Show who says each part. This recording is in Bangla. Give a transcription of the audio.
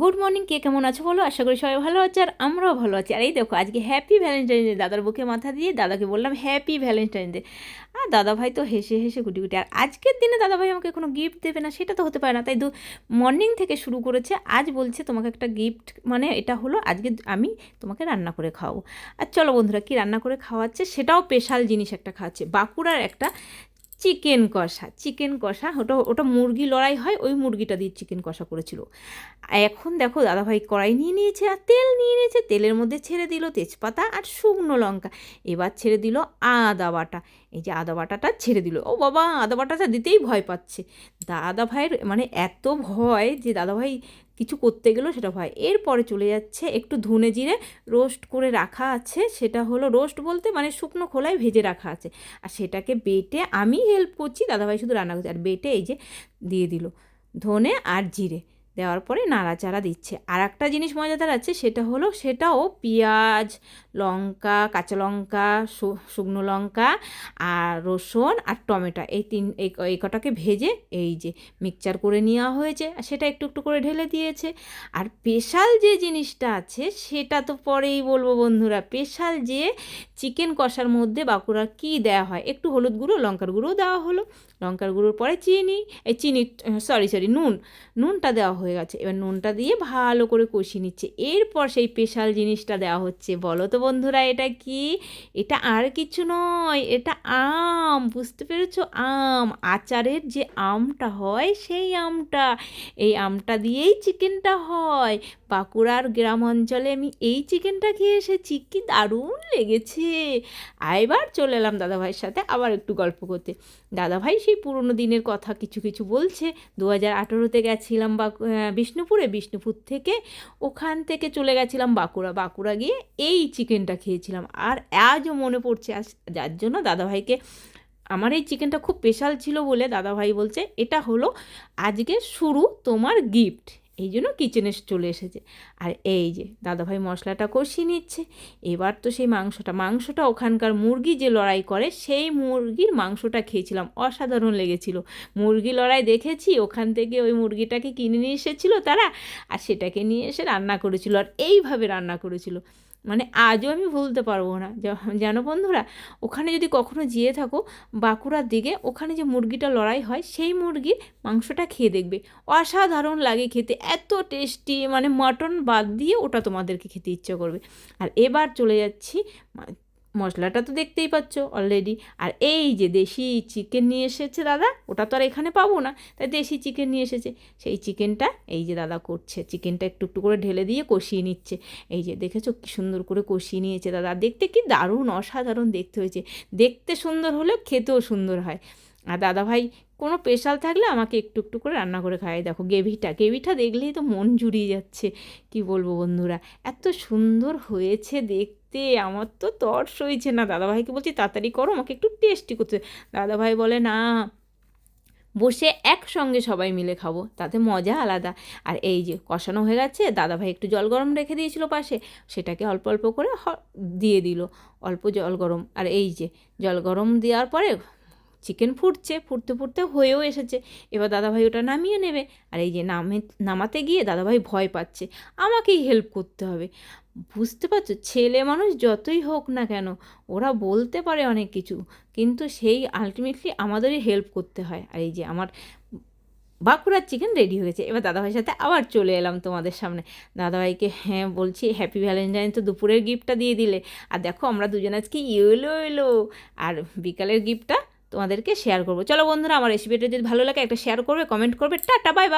Speaker 1: গুড মর্নিং কে কেমন আছো বলো? আশা করি সবাই ভালো আছে আর আমরাও ভালো আছি। আর এই দেখো, আজকে হ্যাপি ভ্যালেন্টাইন ডে দাদার বুকে মাথা দিয়ে দাদাকে বললাম হ্যাপি ভ্যালেন্টাইন ডে আর দাদা ভাই তো হেসে হেসে গুটি গুটি। আর আজকের দিনে দাদা ভাই আমাকে কোনো গিফট দেবে না, সেটা তো হতে পারে না। তাই দু মর্নিং থেকে শুরু করেছে, আজ বলছে তোমাকে একটা গিফট মানে এটা হলো আজকে আমি তোমাকে রান্না করে খাওয়াবো। আর চলো বন্ধুরা, কি রান্না করে খাওয়াচ্ছে? সেটাও স্পেশাল জিনিস একটা খাওয়াচ্ছে। বাঁকুড়ার একটা চিকেন কষা। চিকেন কষা, ওটা ওটা মুরগি লড়াই হয়, ওই মুরগিটা দিয়ে চিকেন কষা করেছিল। এখন দেখো, দাদাভাই কড়াই নিয়ে নিয়েছে আর তেল নিয়ে নিয়েছে, তেলের মধ্যে ছেড়ে দিল তেজপাতা আর শুকনো লঙ্কা। এবার ছেড়ে দিল আদা বাটা। এই যে আদা বাটাটা ছেড়ে দিল। ও বাবা, আদা বাটাটা দিতেই ভয় পাচ্ছে। দাদা ভাইয়ের মানে এত ভয় যে দাদা ভাই কিছু করতে গেলেও সেটা হয়। এরপরে চলে যাচ্ছে একটু ধনে জিরে রোস্ট করে রাখা আছে। সেটা হলো রোস্ট বলতে মানে শুকনো খোলায় ভেজে রাখা আছে। আর সেটাকে বেটে আমি হেল্প করছি, দাদাভাই শুধু রান্না করছি। আর বেটে এই যে দিয়ে দিল ধনে আর জিরে। দেওয়ার পরে নাড়াচাড়া দিচ্ছে। আর একটা জিনিস মজাদার আছে, সেটা হলো সেটাও পেঁয়াজ, লঙ্কা, কাঁচা লঙ্কা শুকনো লঙ্কা আর রসুন আর টমেটো, এই তিন, এই কটাকে ভেজে এই যে মিক্সচার করে নেওয়া হয়েছে। আর সেটা একটু একটু করে ঢেলে দিয়েছে। আর স্পেশাল যে জিনিসটা আছে, সেটা তো পরেই বলব বন্ধুরা, স্পেশাল যে চিকেন কষার মধ্যে বাঁকুড়ার কী দেওয়া হয়, একটু হলুদ গুঁড়ো, লঙ্কার গুঁড়োও দেওয়া হলো। লঙ্কার গুঁড়োর পরে চিনি, এই চিনি সরি সরি নুন, নুনটা দেওয়া হয়ে গেছে। এবার নুনটা দিয়ে ভালো করে কষিয়ে নিচ্ছে। এরপর সেই স্পেশাল জিনিসটা দেওয়া হচ্ছে। বলো তো বন্ধুরা, এটা কি? এটা আর কিছু নয়, এটা আম। বুঝতে পেরেছ? আম। আচারের যে আমটা হয়, সেই আমটা। এই আমটা দিয়েই চিকেনটা হয়। বাঁকুড়ার গ্রাম অঞ্চলে আমি এই চিকেনটা খেয়ে এসেছি। কি দারুণ লেগেছে। এবার চলে এলাম দাদাভাইয়ের সাথে আবার একটু গল্প করতে। দাদাভাই সেই পুরনো দিনের কথা কিছু কিছু বলছে। দু হাজার আঠেরোতে গেছিলাম বা বিষ্ণুপুরে। বিষ্ণুপুর থেকে ওখান থেকে চলে গেছিলাম বাঁকুড়া। বাঁকুড়া গিয়ে এই চিকেনটা খেয়েছিলাম। আর আজও মনে পড়ছে যার জন্য দাদাভাইকে আমার এই চিকেনটা খুব স্পেশাল ছিল বলে দাদাভাই বলছে, এটা হলো আজকে শুরু তোমার গিফট। এই জন্য কিচেনে চলে এসেছে। আর এই যে দাদাভাই মশলাটা কষিয়ে নিচ্ছে, এবার তো সেই মাংসটা মাংসটা ওখানকার মুরগি যে লড়াই করে, সেই মুরগির মাংসটা খেয়েছিলাম, অসাধারণ লেগেছিল। মুরগি লড়াই দেখেছি, ওখান থেকে ওই মুরগিটাকে কিনে নিয়ে এসেছিল তারা, আর সেটাকে নিয়ে এসে রান্না করেছিল, আর এইভাবে রান্না করেছিল। মানে আজও আমি ভুলতে পারব না। জানো বন্ধুরা, ওখানে যদি কখনো যেয়ে থাকো, বাঁকুড়ার দিকে, ওখানে যে মুরগিটা লড়াই হয়, সেই মুরগির মাংসটা খেয়ে দেখবে। অসাধারণ লাগে খেতে, এত টেস্টি মানে মাটন বাদ দিয়ে ওটা তোমাদেরকে খেতে ইচ্ছে করবে। আর এবার চলে যাচ্ছি মশলাটা তো দেখতেই পাচ্ছ অলরেডি আর এই যে দেশি চিকেন নিয়ে এসেছে দাদা, ওটা তো আর এখানে পাবো না। তাই দেশি চিকেন নিয়ে এসেছে। সেই চিকেনটা এই যে দাদা করছে। চিকেনটা একটু একটু করে ঢেলে দিয়ে কষিয়ে নিচ্ছে। এই যে দেখেছ কী সুন্দর করে কষিয়ে নিয়েছে দাদা। দেখতে কি দারুণ অসাধারণ দেখতে হয়েছে। দেখতে সুন্দর হলেও খেতেও সুন্দর হয়। আর দাদা ভাই, কোনো স্পেশাল থাকলে আমাকে একটু একটু করে রান্না করে খাওয়াই দেখো। গেভিটা গেভিটা দেখলেই তো মন জুড়িয়ে যাচ্ছে। কি বলব বন্ধুরা? এত সুন্দর হয়েছে দেখতে আমার তো তর সইছে। না, দাদাভাইকে বলছি, তাড়াতাড়ি করো, আমাকে একটু টেস্টি করতে দাদাভাই বলে, না, বসে একসঙ্গে সবাই মিলে খাব, তাতে মজা আলাদা। আর এই যে কষানো হয়ে গেছে, দাদাভাই একটু জল গরম রেখে দিয়েছিল পাশে, সেটাকে অল্প অল্প করে দিয়ে দিল, অল্প জল গরম। আর এই যে জল গরম দেওয়ার পরে চিকেন ফুটছে, ফুটতে ফুটতে হয়েও এসেছে। এবার দাদাভাই ওটা নামিয়ে নেবে। আর এই যে নামে, নামাতে গিয়ে দাদাভাই ভয় পাচ্ছে। আমাকেই হেল্প করতে হবে। বুঝতে পারছ? ছেলে মানুষ যতই হোক না কেন, ওরা বলতে পারে অনেক কিছু। কিন্তু সেই আলটিমেটলি আমাদেরই হেল্প করতে হয়। আর এই যে আমার বাঁকুড়ার চিকেন রেডি হয়েছে এবার দাদাভাইয়ের সাথে আবার চলে এলাম তোমাদের সামনে। দাদাভাইকে হ্যাঁ বলছি হ্যাপি ভ্যালেন্টাইন তো দুপুরের গিফটটা দিয়ে দিলে। আর দেখো, আমরা দুজন আজকে ইয়েলো এলো। আর বিকালের গিফটটা তোমাদেরকে শেয়ার করব। চলো বন্ধুরা, আমার রেসিপিটা যদি ভালো লাগে একটা শেয়ার করবে কমেন্ট করবে। Tata bye bye